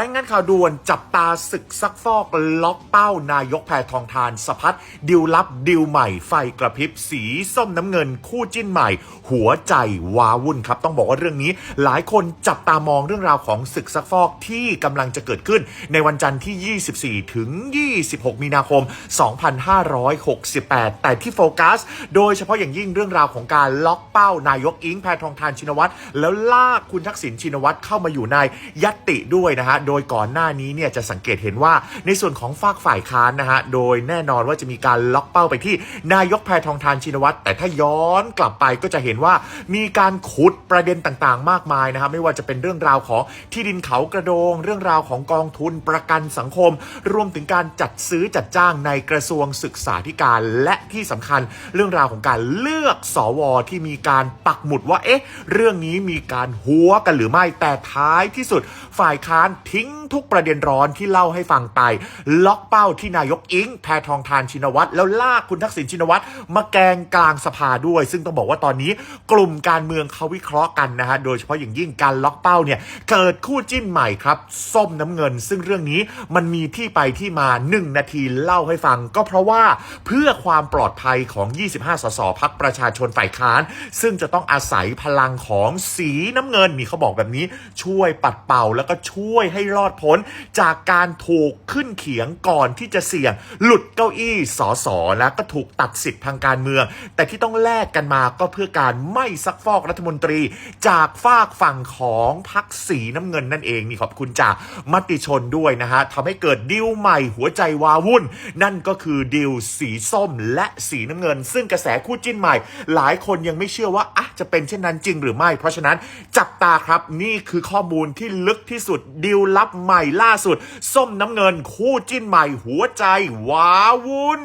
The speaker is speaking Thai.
รายงานข่าวด่วนจับตาศึกซักฟอกล็อกเป้านายกแพทองทานสะพัดดิวลับดิวใหม่ ไฟกระพริบสีส้มน้ำเงินคู่จิ้นใหม่ หัวใจว้าวุ่นครับ ต้องบอกว่าเรื่องนี้ หลายคนจับตามองเรื่องราวของศึกซักฟอกที่กำลังจะเกิดขึ้นในวันจันทร์ที่ 24 ถึง 26 มีนาคม 2568 แต่ที่โฟกัส โดยเฉพาะอย่างยิ่งเรื่องราวของการล็อกเป้านายกอิงแพทองทานชินวัตรแล้วลากคุณทักษิณชินวัตรเข้ามาอยู่ในยัตติด้วยนะฮะโดยก่อนหน้านี้เนี่ยจะสังเกตเห็นว่าในส่วนของฝากฝ่ายค้านนะฮะโดยแน่นอนว่าจะมีการล็อกเป้าไปที่นายกแพทองทานชินวัตรแต่ถ้าย้อนกลับไปก็จะเห็นว่ามีการขุดประเด็นต่างๆ มากมายนะครับไม่ว่าจะเป็นเรื่องราวของที่ดินเขากระโดง เรื่องราวของกองทุนประกันสังคม รวมถึงการจัดซื้อจัดจ้างในกระทรวงศึกษาธิการ และที่สำคัญเรื่องราวของการเลือกสวที่มีการปักหมุดว่าเอ๊ะเรื่องนี้มีการหัวกันหรือไม่แต่ท้ายที่สุดฝ่ายค้านททิ้งทุกประเด็นร้อนที่เล่าให้ฟังไป ล็อกเป้าที่นายกอิงแพทองทานชินวัตรแล้วลากคุณทักษิณชินวัตรมาแกงกลางสภาด้วย ซึ่งต้องบอกว่าตอนนี้กลุ่มการเมืองเขาวิเคราะห์กันนะฮะโดยเฉพาะอย่างยิ่งการล็อกเป้าเนี่ยเกิดคู่จิ้นใหม่ครับ ส้มน้ำเงิน ซึ่งเรื่องนี้มันมีที่ไปที่มา 1 นาทีเล่าให้ฟัง ก็เพราะว่าเพื่อความปลอดภัยของ 25 สสพักประชาชนฝ่ายค้าน ซึ่งจะต้องอาศัยพลังของสีน้ำเงินนี่เขาบอกแบบนี้ช่วยปัดเป่าแล้วก็ช่วยให้รอดพ้น จากการถูกขึ้นเขียงก่อนที่จะเสี่ยง หลุดเก้าอี้สอสอแล้วก็ถูกตัดสิทธิ์ทางการเมือง แต่ที่ต้องแลกกันมาก็เพื่อการไม่ซักฟอกรัฐมนตรี จากฝากฝั่งของพักสีน้ำเงินนั่นเองนี่ขอบคุณจากมติชนด้วยนะฮะทำให้เกิดดิวใหม่หัวใจวาวุ่น นั่นก็คือดิวสีส้มและสีน้ำเงิน ซึ่งกระแสคู่จิ้นใหม่ หลายคนยังไม่เชื่อว่า จะเป็นเช่นนั้นจริงหรือไม่ เพราะฉะนั้นจับตาครับนี่คือข้อมูลที่ลึกที่สุดดิวลับใหม่ล่าสุด ส้มน้ำเงินคู่จิ้นใหม่หัวใจว้าวุ่น